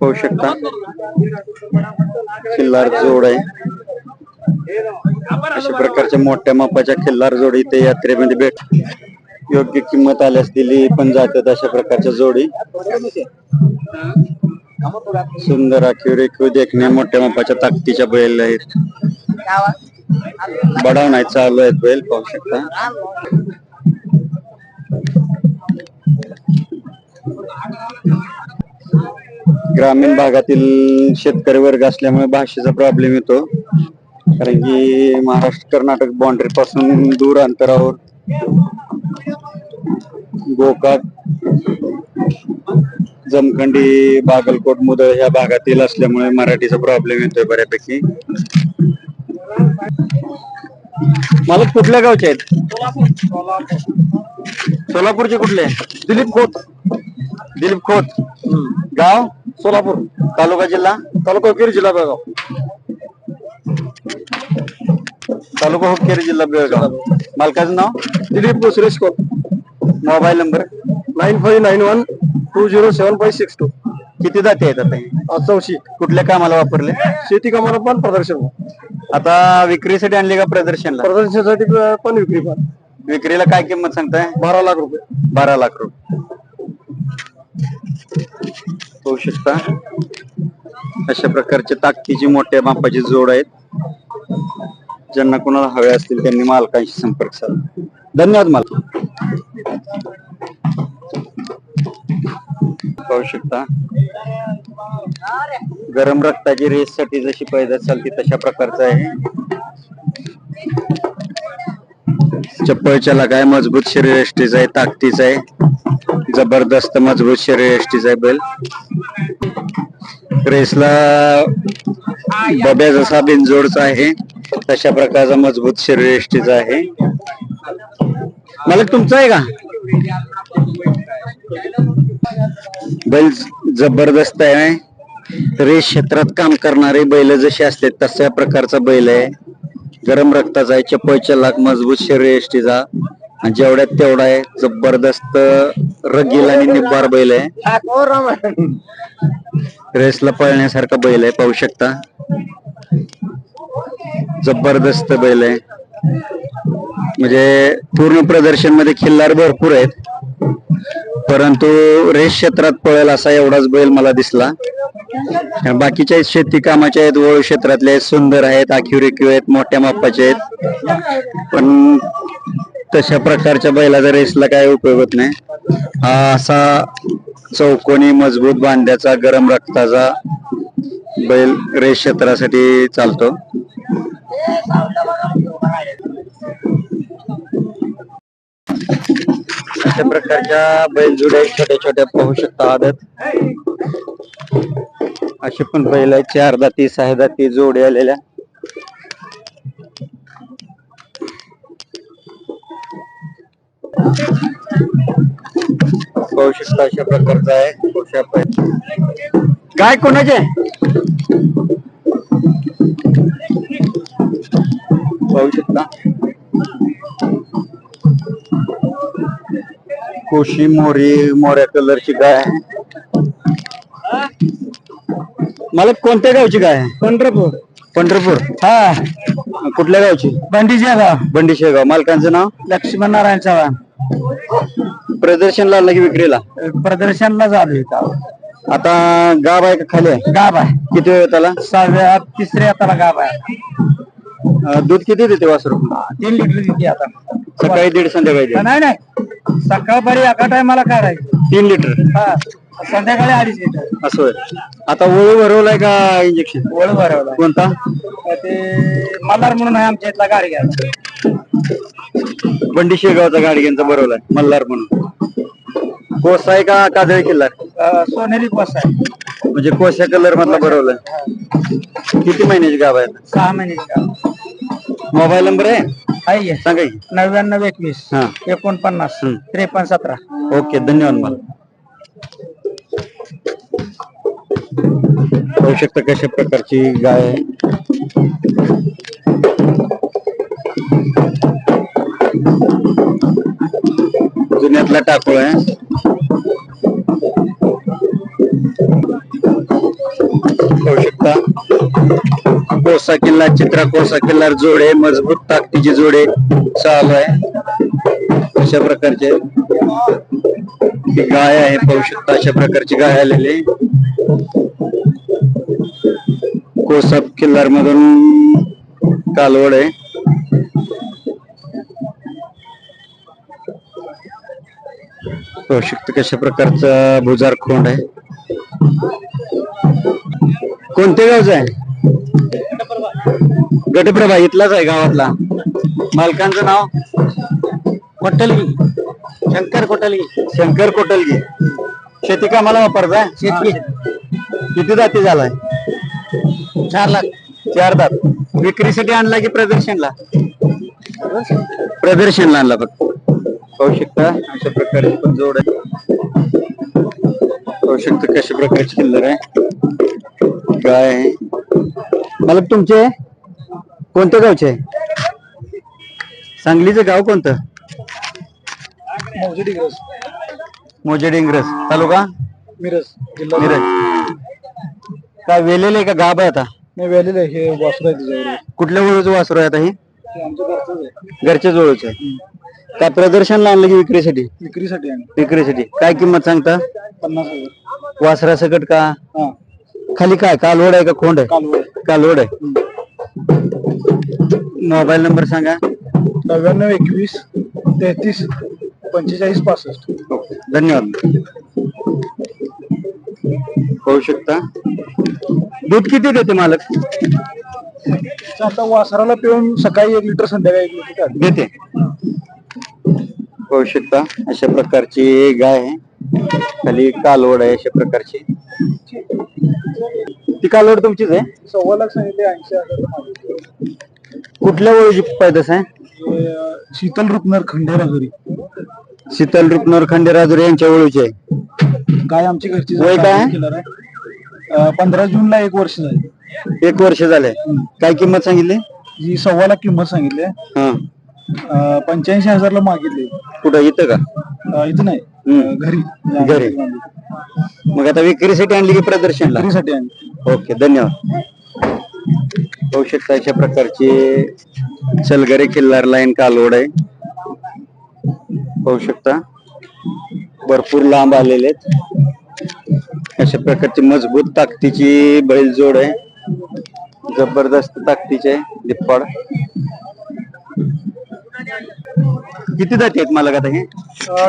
होऊ शकता. खिल्लार जोड आहे. अशा प्रकारच्या मोठ्या मापाच्या खिल्लार जोडी इथे यात्रेमध्ये भेट योग्य किंमत आल्यास दिली पण जातात अशा प्रकारच्या जोडी. सुंदर आखीव रेखीव देखणे मोठ्या मापाच्या ताकदीच्या बैल आहेत. बडाव नाही चालू आहेत बैल पाहू शकता. ग्रामीण भागातील शेतकरी वर्ग असल्यामुळे भाषेचा प्रॉब्लेम येतो. कारण की महाराष्ट्र कर्नाटक बाउंड्री पासून दूर अंतरावर गोकाक जमखंडी बागलकोट मुदळ ह्या भागातील असल्यामुळे मराठीचा प्रॉब्लेम येतोय बऱ्यापैकी. मला कुठल्या गावचे आहेत? सोलापूरचे कुठले? दिलीप खोत. दिलीप खोत. गाव? सोलापूर तालुका जिल्हा तालुका हुक्केरी जिल्हा बेळगाव. तालुका हुक्केरी जिल्हा बेळगाव. मालकाचं नाव? Dilip Suresh Khot mobile number? Nine five nine one two zero seven five six two. किती जाती आहेत आता? चौशी. कुठल्या कामाला वापरले? शेती कामाला पण प्रदर्शन. आता विक्रीसाठी आणली का प्रदर्शनला? प्रदर्शनासाठी पण विक्री पण. विक्रीला काय किंमत सांगताय? बारा लाख रुपये. बारा लाख रुपये. पाहू शकता. अशा प्रकारचे ताकदीची मोठ्या मापाची जोड आहेत. ज्यांना कोणाला हवे असतील त्यांनी मालकांशी संपर्क साधा. धन्यवाद मालक. पाहू शकता. गरम रक्ताची रेस साठी जशी पैदास चालते तशा प्रकारचं आहे. चप्पलच्या काय मजबूत शरीर आहे ताकतीच आहे. जबरदस्त मजबूत शरीर बैल रेसला बब्या जसा बिनजोडचा आहे. तशा प्रकारचा मजबूत शरीर आहे. मला तुमचा आहे का? बैल जबरदस्त आहे. रेस क्षेत्रात काम करणारे बैल जसे असतात तशा प्रकारचा बैल आहे. गरम रक्ताचा आहे चपळ लाख मजबूत शरीर जेवढ्यात तेवढा आहे जबरदस्त रगील आणि निब्बार बैल आहे. रेसला पळण्यासारखा बैल आहे पाहू शकता. जबरदस्त बैल आहे. म्हणजे पूर्ण प्रदर्शनमध्ये खिल्लार भरपूर आहेत. परंतु रेस क्षेत्रात पळेल असा एवढाच बैल मला दिसला. बाकीच्या शेती कामाच्या आहेत वळू क्षेत्रातले आहेत सुंदर आहेत आखिव रेखीव आहेत मोठ्या मापाचे आहेत. पण तशा प्रकारच्या बैलाचा रेसला काय उपयोग होत नाही. हा असा चौकोनी मजबूत बांध्याचा गरम रक्ताचा बैल रेस क्षेत्रासाठी चालतो. अशा प्रकारच्या बैलजुड्या आहेत छोट्या छोट्या पाहू शकता आदत. असे पण बैल आहेत चार दाती सहा जोडी आलेल्या. पाहू शकता अशा प्रकारचा आहे. आहे काय कोणाचे? पाहू शकता कोशी मोरी मोऱ्या कलरची गाय आहे. मला कोणत्या गावची गाय आहे? पंढरपूर. पंढरपूर. हा. कुठल्या गावची? बंडीच्या गाव बंडी शेगाव मालकांचं नाव? लक्ष्मण नारायण चव्हाण. प्रदर्शनला की विक्रीला? प्रदर्शनला चालू आता गाब आहे का खाली आहे? गाब आहे. किती वेळ त्याला? सहाव्या तिसऱ्या त्याला गाब आहे. दूध किती देते वासरू? तीन लिटर देते आता. सकाळी दीड संध्याकाळी दीड. नाही नाही. सकाळपारी एका टायमाला काढायचं. तीन लिटर. हा संध्याकाळी अडीच लिटर. असं होय. आता वळू भरवलाय का इंजेक्शन वळ भरवला कोणता? ते मल्हार म्हणून आहे आमच्या इथला गाडी घ्या बंडी शेगावचा गाडग्यांचा भरवलाय मल्हार म्हणून. कोस आहे का काजळी किल्ला सोनेरी कोस आहे. म्हणजे कोशा कलर मधला भरवलाय किती महिन्याची गाव आहे? सहा महिन्याची मोबाईल नंबर आहे? सांगा. नव्याण्णव एकवीस हा. एकोणपन्नास. त्रेपन्न सतरा. ओके धन्यवाद मला. पाहू शकता कशा प्रकारची गाय जुन्यातला टाकूळ आहे. पाहू शकता. किल्ला चित्रा कोसा किल्ला जोडे मजबूत ताकदीचे जोडे चालू आहे. अशा प्रकारचे गाय आहे पाहू शकता अशा प्रकारची गाय आलेली कोसा किल्लार मधून कालवड आहे. पाहू शकतो कशा प्रकारचा भुजार खोंड आहे? कोणत्या गावचा आहे? गटप्रभा इथलाच आहे गावातला मालकांचं नाव? कोटलगी. शंकर कोटलगी. शंकर कोटलगी. शेती कामाला वापरता शेती किती जाती झालाय? चार लाख. चार दात विक्रीसाठी आणला की प्रदर्शनला? प्रदर्शनला आणला फक्त. पाहू शकता अशा प्रकारची पण जोड आहे. पाहू शकता कशा प्रकारची किल्लर आहे? गाय आहे. मला तुमचे कोणत्या गावचे? आहे सांगलीचं गाव कोणतं? मोजेड इंग्रज. तालुका? मिरज जिल्हा मिरज. काय वेलेले का गाब आहे आता? नाही वेलेलं आहे, हे वासरू आहे त्याच्यावर कुठल्या वळूचं वासरू आहे आता हे? ते आमच्या घरचंच आहे. घरच्या जवळचं आहे. काय प्रदर्शनला आणलं की विक्रीसाठी? विक्रीसाठी आणि विक्रीसाठी. काय किंमत सांगता? पन्नास हजार. वासरा सकट का? हा. खाली काय? कालवड आहे का खोंड आहे? कालवड कालवड आहे. मोबाईल नंबर सांगा. नव्याण्णव एकवीस तेहतीस पंचेचाळीस पासष्ट. धन्यवाद. होऊ शकता. दूध किती देते मालक? आता वासराला पिऊन सकाळी एक लिटर संध्याकाळी एक लिटर. देते. होऊ शकता अशा प्रकारची गाय आहे. खाली कालवड आहे अशा प्रकारची. ती कालवड तुमचीच आहे? सव्वा लाख सांगितले ऐंशी हजार. कुठल्या वळूची पैदास आहे? शीतल रुपनर खंडेरा घरी शीतल रुपनर खंडेराजुरी यांच्या वळूची आहे. गाय आमची घरची वय काय? पंधरा जून ला एक वर्ष झाली. एक वर्ष झालंय. काय किंमत सांगितली? सव्वा लाख किंमत सांगितली हा. पंच्याऐंशी हजारला मागितले. कुठं? इथं का? अं, इथं नाही. अं, घरी. घरी. मग आता विक्रीसाठी आणली की प्रदर्शनला? घरीसाठी आणि ओके धन्यवाद. होऊ शकता अशा प्रकारची? चलगरे किल्लार लाईन कालवड आहे. पाहू शकता. भरपूर लांब आलेले आहेत. अशा प्रकारची मजबूत ताकदीची बैलजोड आहे. जबरदस्त ताकदीचे आहे. दिप्पाड किती जाती आहेत मला आता हे?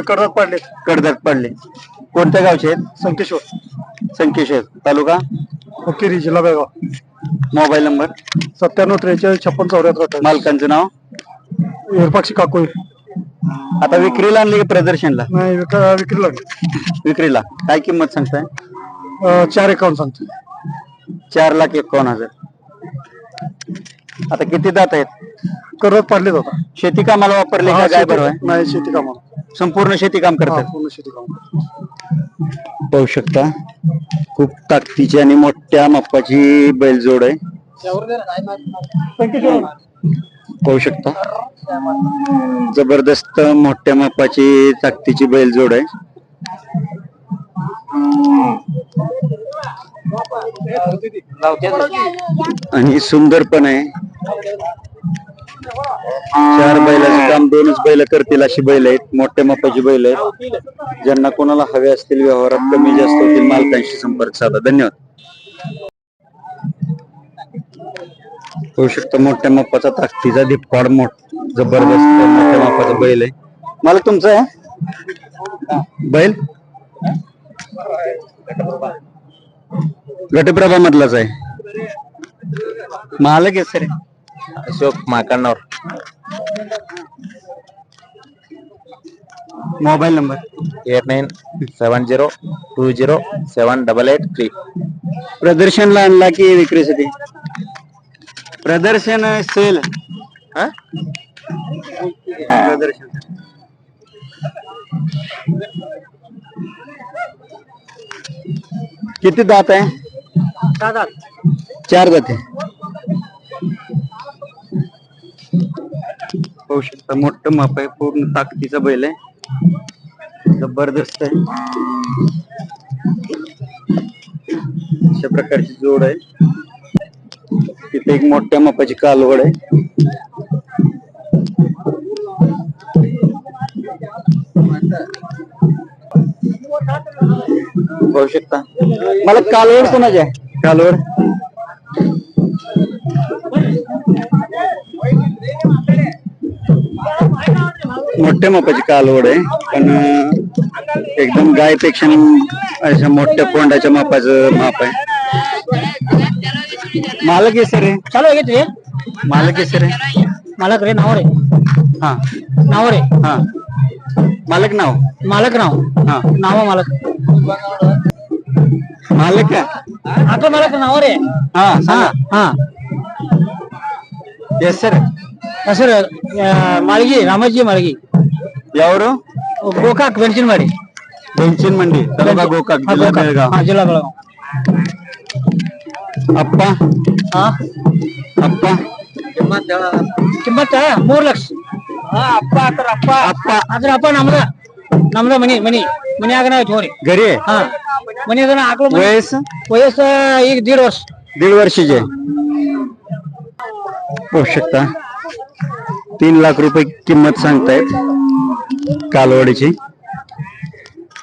करत पडले. कडदात पडले. कोणत्या गावचे आहेत? संकेश्वर. संकेश्वर. तालुका? फकीरी जिल्हा बेळगाव. Mobile number? सत्त्याण्णव त्रेचाळीस छप्पन चौऱ्याहत्तर. मालकांचं नाव? एरपाक्षी काकोई. आता विक्रीला आणली की प्रदर्शनला? नाही विक- विक्री लागली विक्रीला. काय किंमत सांगताय? अं, चार एकावन्न सांगतो चार लाख एकावन्न हजार. आता किती दात आहेत? करत पडलेच होता शेती कामाला वापरले का? हा, काय शेती- बरोबर आहे नाही शेती कामाला संपूर्ण शेती काम हा, करतात पूर्ण शेती काम. पाहू शकता खूप ताकदीची आणि मोठ्या मापाची बैलजोड आहे. पाहू शकता जबरदस्त मोठ्या मापाची ताकदीची बैलजोड आहे. आणि सुंदर पण आहे. चार बैलाचं काम दोनच बैल करतील अशी बैल आहेत. मोठ्या मापाची बैल आहेत. ज्यांना कोणाला हवे असतील व्यवहारात कमी जास्त होतील मालकांशी संपर्क साधा. धन्यवाद. होऊ शकतो मोठ्या मापाचा ताकदीचा धिप्पाड मोठ जबरदस्त मोठ्या मापाचा बैल आहे. मला तुमचं आहे? बैल? गटप्रभा मधलाच आहे. मालक आहे sir. Ashok Makanwar mobile number. Eight nine seven zero two zero seven double eight three. प्रदर्शनला आणला की विक्रीसाठी प्रदर्शन सेल। हा? प्रदर्शन। किती दात आहे चार दात। आहे पाहू शकता मोठं माप आहे पूर्ण ताकदीचा बैल आहे. जबरदस्त आहे. अशा प्रकारची जोड आहे. तिथे एक मोठ्या मापाची कालवड आहे. पाहू शकता मला कालवड कोणाची आहे? कालवड. मोठ्या मापाची कालवड आहे पण एकदम गायपेक्षा अशा मोठ्या कोंडाच्या मापाचं माप आहे. मालक आहे सर चालू आहे का तुझे? मालक आहे सर मालक रे नाव रे. हा. नाव रे. हा. मालक नाव. मालक नाव. हा. नाव मालक. मालक आता मालक नाव रे. हा हा. हा. Yes sir sir Malagi Ramaji Malagi ಯಾವರು ಗೋಕಾಕ್ ಬೆಣಸಿನ ಮಾಡಿ ಬೆಂಚಿನ ಮಂಡಿ ತಾಲೂಕಾ ಗೋಕಾಕ್ ಜಿಲ್ಲಾ ಬೆಳಗಾವ್ ಹಾ ಜಿಲ್ಲಾ ಬೆಳಗಾವ್ ಅಪ್ಪ ಹಾ ಅಪ್ಪ ಕಿಮ್ಮತ್ತ ಮೂರ್ ಲಕ್ಷ ಅಪ್ಪ ಅಪ್ಪ ಅಪ್ಪ ಅಪ್ಪ ಅದ್ರ ಅಪ್ಪ ನಮ್ದ ನಮ್ದ ಮನಿ ಮನಿ ಮನ್ಯಾಗ ನಾವ್ ಹೋರಿ घरी ಹಾ ಮನ್ಯಾಗ ಆಕಳು ಮನಿ. वयस ವಯಸ್ಸ ಈಗ ದೀಡ್ ವರ್ಷ दीड वर्षाचे होऊ शकता तीन लाख रुपये किंमत सांगतायत कालवडीची.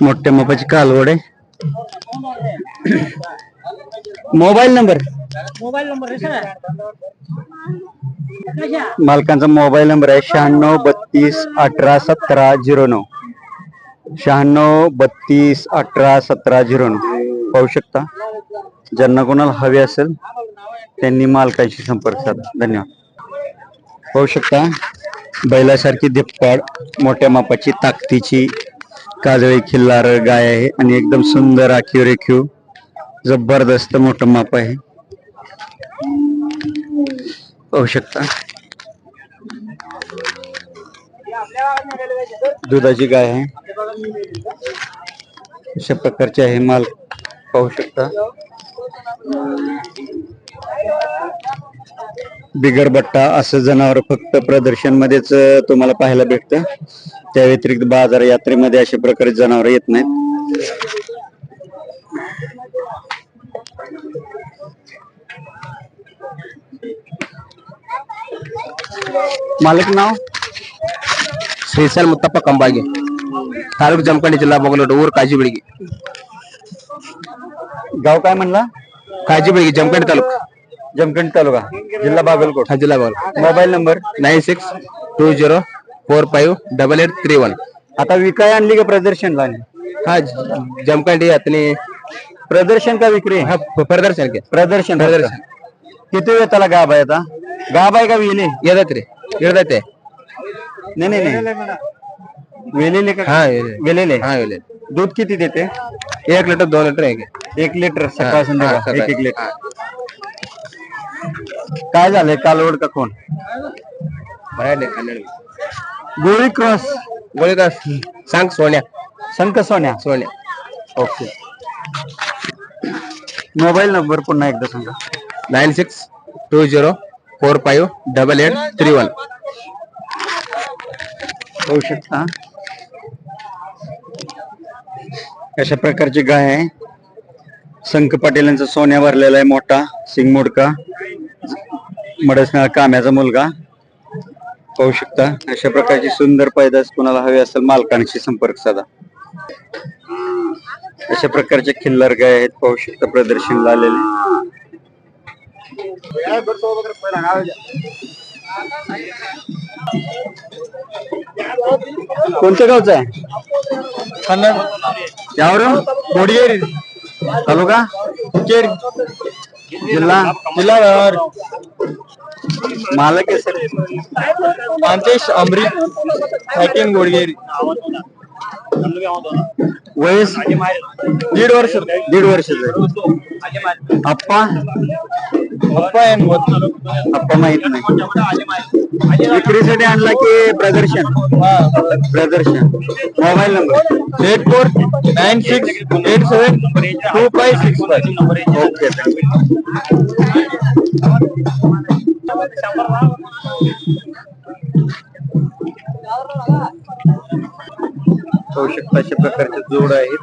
मोठ्या मापाची कालवड आहे. Mobile number. मोबाईल नंबर मालकांचा मोबाईल नंबर आहे शहाण्णव बत्तीस अठरा सतरा झिरो नऊ. शहाण्णव बत्तीस अठरा सतरा झिरो नऊ. पाहू शकता. ज्यांना कोणाला हवे असेल त्यांनी मालकाशी संपर्क साधा. धन्यवाद. पाहू शकता. बैलासारखी धिप्पाड मोठ्या मापाची ताकदीची काजळी खिल्लार गाय आहे आणि एकदम सुंदर आखीव रेखीव जबरदस्त मोठं माप आहे. पाहू शकता. दुधाची गाय आहे. अशा प्रकारचे आहे माल. पाहू शकता. बिगर बट्टा असं जनावर फक्त प्रदर्शन मध्येच तुम्हाला पाहायला भेटतं त्या व्यतिरिक्त बाजार यात्रेमध्ये अशा प्रकारे जनावर येत नाहीत मालक नाव ಶ್ರೀಶೈಲ್ ಮುತ್ತಪ್ಪ ಕಂಬಾಗಿ ತಾಲೂಕು ಜಮಖಂಡಿ ಜಿಲ್ಲಾ ಬೊಗಲೋಡು ಊರು ಕಾಜಿ ಬೆಳಿಗ್ಗೆ गाव काय म्हणला ಕಾಜಿ ಬೆಳಿಗ್ಗೆ ಜಮಖಂಡಿ ತಾಲೂಕು जमखंड तालुका जिल्हा बागलकोट. हा जिल्हा ball mobile number nine six two zero four five double eight three one. आता विकाय आणली का प्रदर्शनला आणली? हा जमखंडी अतनी प्रदर्शन का विक्री? हा प्रदर्शन के. प्रदर्शन प्रदर्शन. किती वेळ त्याला गाभ आहे आता? गाभ आहे का विले येतात रे येतात नाही नाही नाही. वेलेले का? हा वेलेले हा दूध किती देते? एक लिटर दोन लिटर आहे एक लिटर सकाळ हा, संध्याकाळ सकाळ. एक एक लिटर. काय झालंय? कालवड का कोण? गोळी क्रॉस. गोळी का सांग सोन्या. संक Sonya. Sonya. Okay. Mobile number पुन्हा एकदा सांगा. Nine six two zero four five double eight three one. होऊ शकता. अशा प्रकारची गाय आहे. संक पाटील यांचा सोन्या भरलेला आहे मोठा सिंगमोडका. मडसनाळ काम्याचा मुलगा. पाहू शकता अशा प्रकारची सुंदर पैदास कोणाला हवी असेल मालकांशी संपर्क साधा. अशा प्रकारचे खिल्लर गाय आहेत पाहू शकता प्रदर्शन झालेले कोणत्या गावचं आहे? यावर यावरून? हॅलो तालुका? जिल्हा? जिल्हा मालक अंतेश अमृत हॅकिंग गोडगेरी वयस दीड वर्ष दीड वर्ष अप्पा अप्पा आहे. माहीत नाही. विक्रीसाठी आणला की प्रदर्शन? प्रदर्शन. Mobile number. Eight four nine six eight seven two five six five okay. पाहू शकता अशा प्रकारचे जोड आहेत.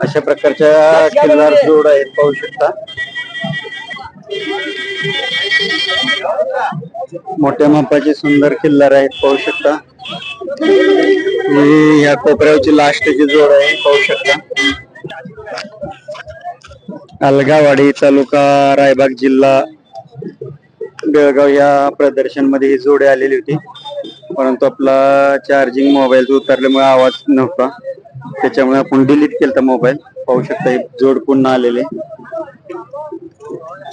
अशा प्रकारच्या किल्लार जोड आहेत पाहू शकता. मोठ्या मापाचे सुंदर किल्लार आहेत पाहू शकता. ही ह्या कोपऱ्यावरची लास्टची जोड आहे पाहू शकता. अलगावाडी तालुका रायबाग जिल्हा बेळगाव या प्रदर्शनमध्ये ही जोडी आलेली होती. परंतु आपला चार्जिंग मोबाईल उतरल्यामुळे आवाज नव्हता. त्याच्यामुळे आपण डिलीट केलता मोबाईल पाहू शकता जोड पुन्हा आलेले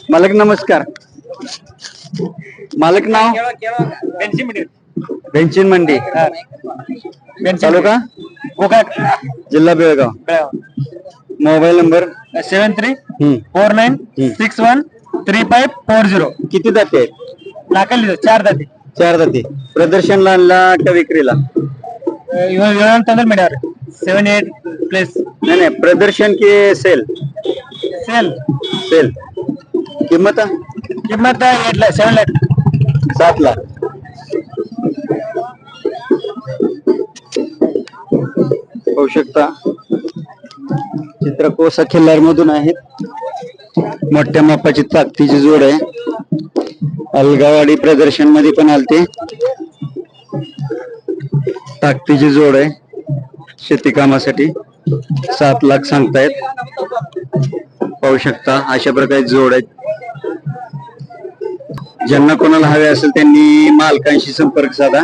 मालक नमस्कार. मालक नाव? मंडी. तालुका गोकाक जिल्हा Belgaum. Mobile number? Seven three. Four nine. Six one three five four zero. किती जाते नाकाली चार जाती. चार जाती. प्रदर्शनला आणला का विक्रीला? विवेकानंद मीडियावर सेवन एट प्लेस नाही नाही प्रदर्शन की सेल? Sale sale. किंमत? किंमत एट लाख सेवन लाख सात लाख. पाहू शकता चित्र कोसा खिल्लार मधून आहेत. मोठ्या मापाची ताकदीची जोड आहे. अलगावाडी प्रदर्शनमध्ये पण आलते. ताकदीची जोड आहे. शेती कामासाठी सात लाख सांगतायत. पाहू शकता अशा प्रकारे जोड आहेत. ज्यांना कोणाला हवे असेल त्यांनी मालकांशी संपर्क साधा.